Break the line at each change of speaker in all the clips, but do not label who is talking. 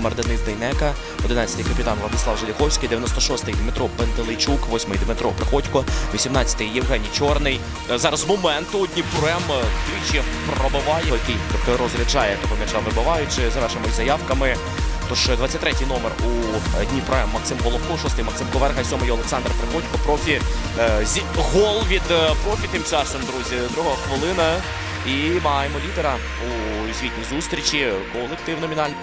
номер Денис Дейнека, 11-й капітан Владислав Желіховський, 96-й Дмитро Пентелейчук, 8-й Дмитро Приходько, 18-й Євгеній Чорний. Е, Зараз моменту Дніпрем е, двічі пробиває, який трохи розряджає того м'яча вибиваючи. Завершимо із заявками. Тож 23-й номер у е, Дніпра Максим Головко, 6-й Максим Коверга, 7-й Олександр Приходько. Профі е, зі гол від е, профі тим часом, друзі. Друга хвилина. І маємо лідера у звітній зустрічі. Колектив номінальний.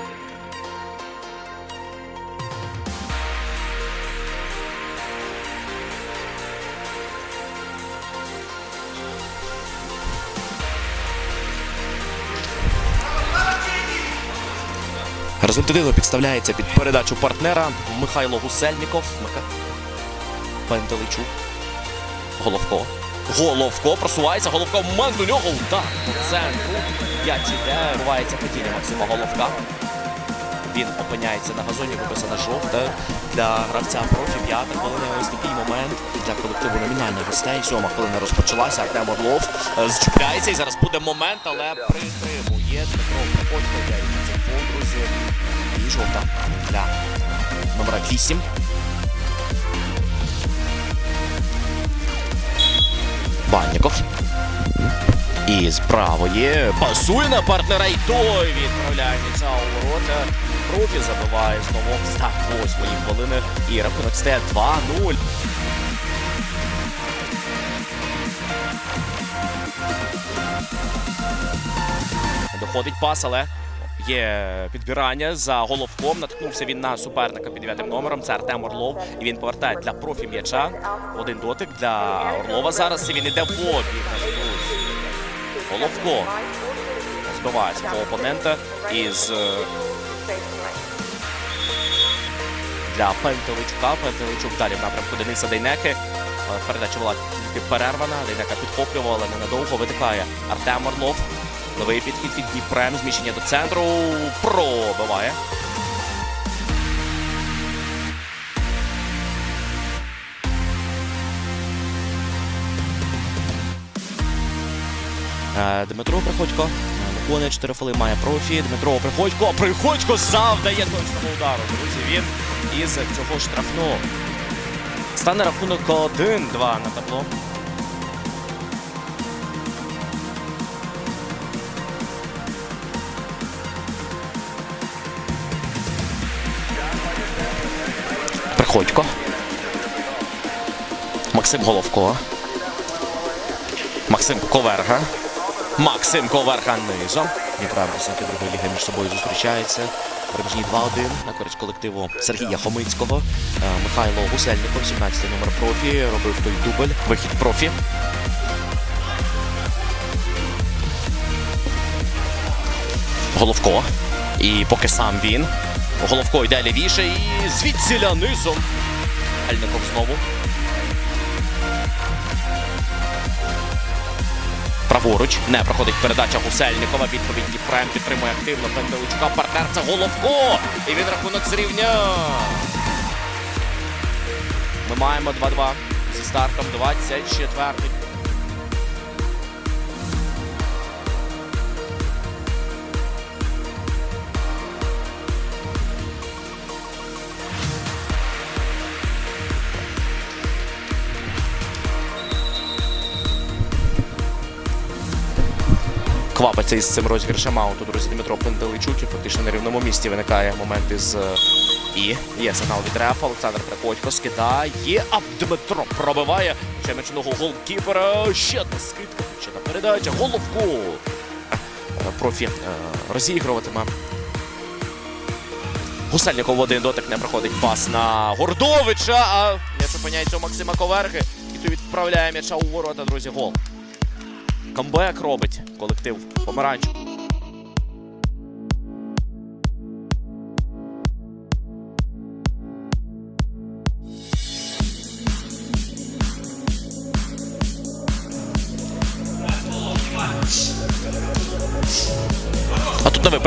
Результативно підставляється під передачу партнера Михайло Гусельніков. Пентеличук. Головко. Головко просувається. Головко момент до нього. Удар по центру. М'яч іде. Рувається падіння Максима Головка. Він опиняється на газоні, виписана жовта для гравця профі. П'ята хвилина. Ось такий момент для колективу номінальних гостей. Сьома хвилина розпочалася. Артем Орлов е, зчіпляється і зараз буде момент, але притримує Дмитро Проходько. Я це фол, друзі. І жовта для номера 8. Банніков. І з правої пасує на партнера і той відправляє м'яча у ворота. Профі забиває знову за восьмої хвилини. І рахунок стає 2-0. Доходить пас, але є підбирання за головком. Наткнувся він на суперника під дев'ятим номером. Це Артем Орлов. І він повертає для профі м'яча. Один дотик для Орлова зараз. І він іде в обіг. Головко збиває свого опонента із е, для Пентеличука. Пентеличук далі в напрямку Дениса Дейнеки. Передача була тільки перервана. Дейнека підхоплювала, ненадовго витикає Артем Орлов. Новий підхід від Дніпрем. Зміщення до центру. Пробиває. Е, Дмитро Приходько е, виконує 4 фоли, має профі. Дмитро Приходько. Приходько завдає точного удару. Друзі, він із цього штрафного. Стане рахунок 1-2 на табло. Приходько. Максим Головко. Максим Коверга. Максим Коверга низом. Дніпра представники другої ліги між собою зустрічаються. Переміжні 2-1 на користь колективу Сергія Хомицького. Е, Михайло Гусельников, 17-й номер профі. Робив той дубль. Вихід профі. Головко. І поки сам він. Головко йде лівіше і звідсіля низом. Ельников знову. Праворуч не проходить передача Гусельникова. Відповідь Дніпрем підтримує активно Пентеличука. Партнер це Головко. І він рахунок зрівняв. Ми маємо 2-2 зі стартом 24-й. Квапиться із цим розіграшем ауту, друзі, Дмитро Пенделичук. І фактично на рівному місці виникає момент із е, і є сигнал від рефа. Олександр Приходько скидає, а Дмитро пробиває ще м'ячного голкіпера. Ще одна скидка, ще одна передача. Головку. Е, Профі е, розігруватиме. Гусельников в один дотик не проходить пас на Гордовича, а м'яч опиняється у Максима Коверги. І той відправляє м'яча у ворота, друзі, гол. Камбек робить колектив Помаранч.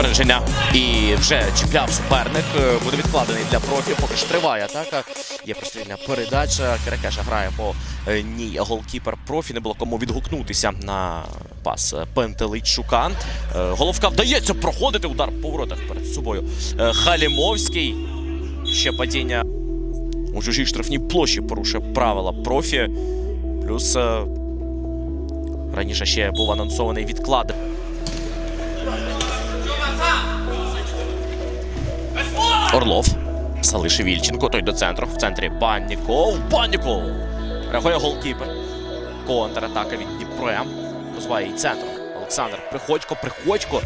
Випередження. І вже чіпляв суперник. Е, Буде відкладений для профі. Поки ж триває атака. Є прострільна передача. Керекеша грає по е, ній. Голкіпер профі. Не було кому відгукнутися на пас е, Пентелейчука. Е, Головка вдається проходити удар по воротах перед собою. Халімовський. Ще падіння у чужій штрафній площі порушує правила профі. Плюс раніше ще був анонсований відклад. Орлов. Залишив Вільченко. Той до центру. В центрі Банніков. Банніков. Реагує голкіпер. Контратака від Дніпрем. Позиває її центром. Олександр Приходько. Приходько.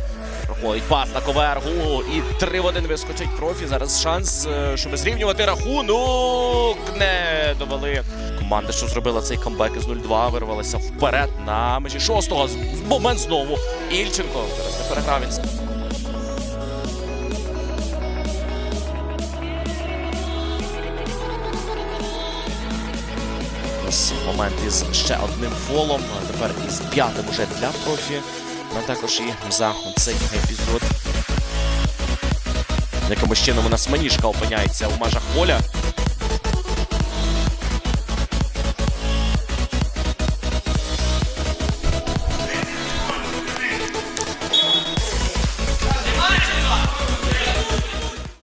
Проходить пас на ковергу. І 3 в 1 вискочить профі. Зараз шанс, е, щоб зрівнювати рахунок. Не довели. Команда, що зробила цей камбек із 0-2, вирвалася вперед на межі шостого. Момент знову. Ільченко. Зараз не переграв він. Ось момент із ще одним фолом. Тепер із п'ятим уже для профі. Ну а також і за цей епізод. Якимось чином у нас маніжка опиняється у межах поля.